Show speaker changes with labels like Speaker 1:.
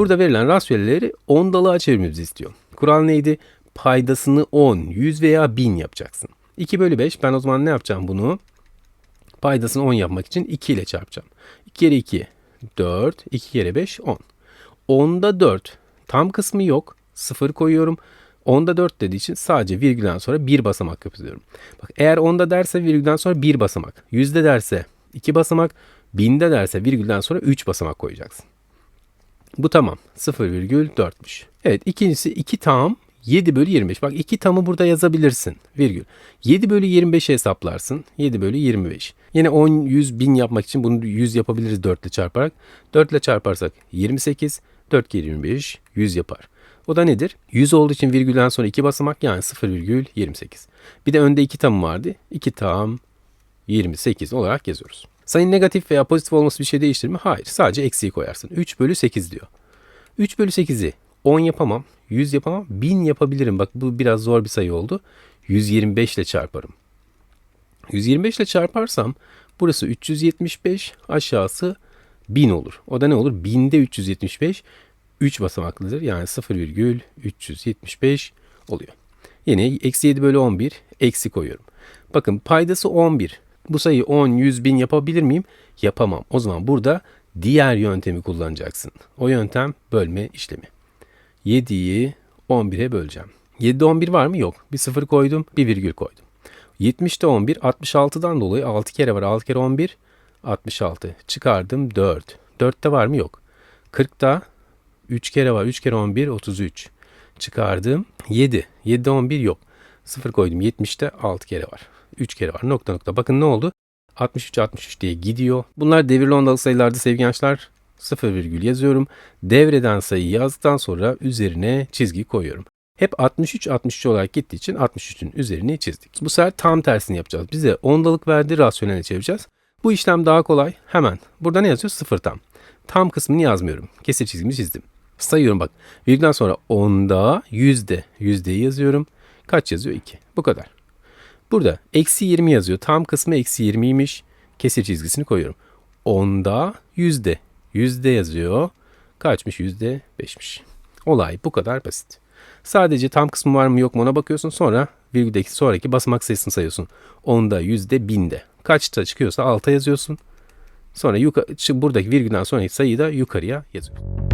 Speaker 1: Burada verilen rasyonelleri ondalığa çevirmemizi istiyor. Kural neydi? Paydasını 10, 100 veya 1000 yapacaksın. 2 bölü 5 ben o zaman ne yapacağım bunu? Paydasını 10 yapmak için 2 ile çarpacağım. 2 kere 2 4, 2 kere 5 10. 10'da 4 tam kısmı yok. 0 koyuyorum. 10'da 4 dediği için sadece virgülden sonra bir basamak yapıyorum. Bak eğer 10'da derse virgülden sonra bir basamak. 100'de derse 2 basamak. 1000'de derse virgülden sonra 3 basamak koyacaksın. Bu tamam. 0,4'müş. Evet ikincisi 2 tam 7 bölü 25. Bak 2 tamı burada yazabilirsin. Virgül. 7 bölü 25'i hesaplarsın. 7 bölü 25. Yine 10, 100, 1000 yapmak için bunu 100 yapabiliriz 4 ile çarparak. 4 ile çarparsak 28. 4 kere 25 100 yapar. O da nedir? 100 olduğu için virgülden sonra 2 basamak yani 0,28. Bir de önde 2 tam vardı. 2 tam 28 olarak yazıyoruz. Sayın negatif veya pozitif olması bir şey değiştirir mi? Hayır. Sadece eksiği koyarsın. 3 bölü 8 diyor. 3 bölü 8'i 10 yapamam. 100 yapamam. 1000 yapabilirim. Bak bu biraz zor bir sayı oldu. 125 ile çarparım. 125 ile çarparsam burası 375 aşağısı 1000 olur. O da ne olur? 1000'de 375 3 basamaklıdır. Yani 0,375 oluyor. Yine eksi 7 bölü 11 eksi koyuyorum. Bakın paydası 11. Bu sayıyı 10, 100, 1000 yapabilir miyim? Yapamam. O zaman burada diğer yöntemi kullanacaksın. O yöntem bölme işlemi. 7'yi 11'e böleceğim. 7'de 11 var mı? Yok. Bir sıfır koydum, bir virgül koydum. 70'te 11, 66'dan dolayı 6 kere var. 6 kere 11, 66. Çıkardım 4. 4'te var mı? Yok. 40'ta 3 kere var. 3 kere 11, 33. Çıkardım 7. 7'de 11 yok. 0 koydum. 70'te 6 kere var. 3 kere var. Nokta nokta. Bakın ne oldu? 63 63 diye gidiyor. Bunlar devirli ondalı sayılarda sevgili gençler. 0 virgül yazıyorum. Devreden sayıyı yazdıktan sonra üzerine çizgi koyuyorum. Hep 63 63 olarak gittiği için 63'ün üzerini çizdik. Bu sefer tam tersini yapacağız. Bize ondalık verdi rasyonele çevireceğiz. Bu işlem daha kolay. Hemen. Burada ne yazıyor? 0 tam. Tam kısmını yazmıyorum. Kesir çizgimi çizdim. Sayıyorum bak. Virgülden sonra onda, yüzde. Yüzdeyi yazıyorum. Kaç yazıyor? 2. Bu kadar. Burada eksi 20 yazıyor. Tam kısmı eksi 20'ymiş. Kesir çizgisini koyuyorum. Onda yüzde. Yüzde yazıyor. Kaçmış? Yüzde beşmiş. Olay bu kadar basit. Sadece tam kısmı var mı yok mu ona bakıyorsun. Sonra virgüldeki sonraki basamak sayısını sayıyorsun. Onda, yüzde, binde. Kaçta çıkıyorsa alta yazıyorsun. Sonra yukarı, buradaki virgülden sonraki sayıyı da yukarıya yazıyorsun.